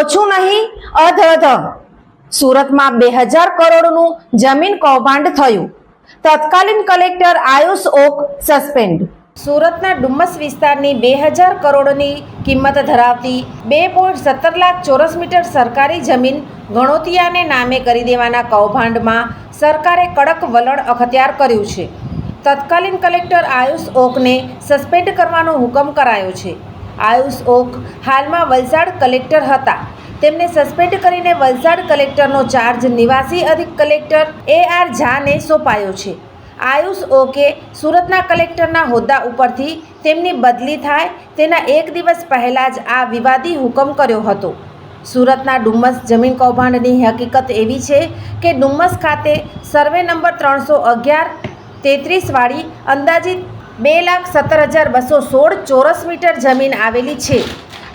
ઓછું નહીં, અધ અધ. સુરતમાં બે હજાર કરોડનું જમીન કૌભાંડ થયું. તત્કાલીન કલેક્ટર આયુષ ઓક સસ્પેન્ડ. સુરતના ડુમ્મસ વિસ્તારની બે હજાર કરોડની કિંમત ધરાવતી બે પોઈન્ટ સત્તર લાખ ચોરસ મીટર સરકારી જમીન ગણોતિયાને નામે કરી દેવાના કૌભાંડમાં સરકારે કડક વલણ અખત્યાર કર્યું છે. તત્કાલીન કલેક્ટર આયુષ ઓકને સસ્પેન્ડ કરવાનો હુકમ કરાયો છે. આયુષ ઓક હાલમાં વલસાડ કલેક્ટર હતા. તેમને સસ્પેન્ડ કરીને વલસાડ કલેક્ટરનો ચાર્જ નિવાસી અધિક કલેક્ટર એ આર ઝાને સોંપાયો છે. આયુષ ઓકે સુરતના કલેક્ટરના હોદ્દા ઉપરથી તેમની બદલી થાય તેના એક દિવસ પહેલાં જ આ વિવાદી હુકમ કર્યો હતો. સુરતના ડુમ્મસ જમીન કૌભાંડની હકીકત એવી છે કે ડુમ્મસ ખાતે સર્વે નંબર ત્રણસો અગિયાર તેત્રીસવાળી અંદાજિત બે લાખ સત્તર હજાર બસો સોળ ચોરસ મીટર જમીન આવેલી છે.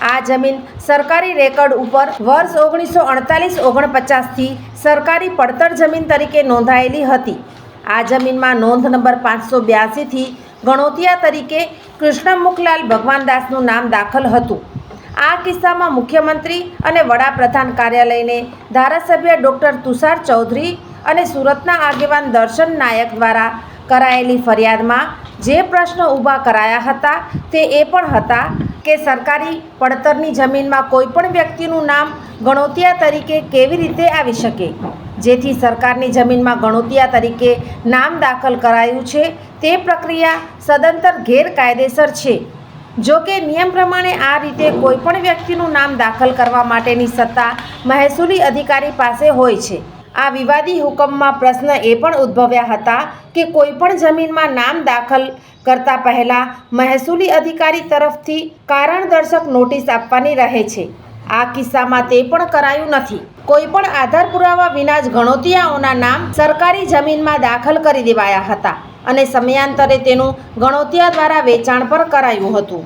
આ જમીન સરકારી રેકર્ડ ઉપર વર્ષ ઓગણીસો અડતાલીસ ઓગણપચાસથી સરકારી પડતર જમીન તરીકે નોંધાયેલી હતી. આ જમીનમાં નોંધ નંબર પાંચસો બ્યાસીથી ગણોતિયા તરીકે કૃષ્ણમુખલાલ ભગવાનદાસનું નામ દાખલ હતું. આ કિસ્સામાં મુખ્યમંત્રી અને વડાપ્રધાન કાર્યાલયને ધારાસભ્ય ડૉક્ટર તુષાર ચૌધરી અને સુરતના આગેવાન દર્શન નાયક દ્વારા કરાયેલી ફરિયાદમાં જે પ્રશ્નો ઊભા કરાયા હતા તે એ પણ હતા કે સરકારી પડતરની જમીનમાં કોઈપણ વ્યક્તિનું નામ ગણોતિયા તરીકે કેવી રીતે આવી શકે? જેથી સરકારની જમીનમાં ગણોતિયા તરીકે નામ દાખલ કરાયું છે તે પ્રક્રિયા સદંતર ગેરકાયદેસર છે. જો કે નિયમ પ્રમાણે આ રીતે કોઈપણ વ્યક્તિનું નામ દાખલ કરવા માટેની સત્તા મહેસૂલી અધિકારી પાસે હોય છે. આ વિવાદી હુકમમાં પ્રશ્ન એ પણ ઉદ્ભવ્યા હતા કે કોઈપણ જમીનમાં નામ દાખલ કરતા પહેલાં મહેસૂલી અધિકારી તરફથી કારણદર્શક નોટિસ આપવાની રહે છે. આ કિસ્સામાં તે પણ કરાયું નથી. કોઈ પણ આધાર પુરાવા વિના જ ગણોતિયાઓના નામ સરકારી જમીનમાં દાખલ કરી દેવાયા હતા અને સમયાંતરે તેનું ગણોતિયા દ્વારા વેચાણ પણ કરાયું હતું.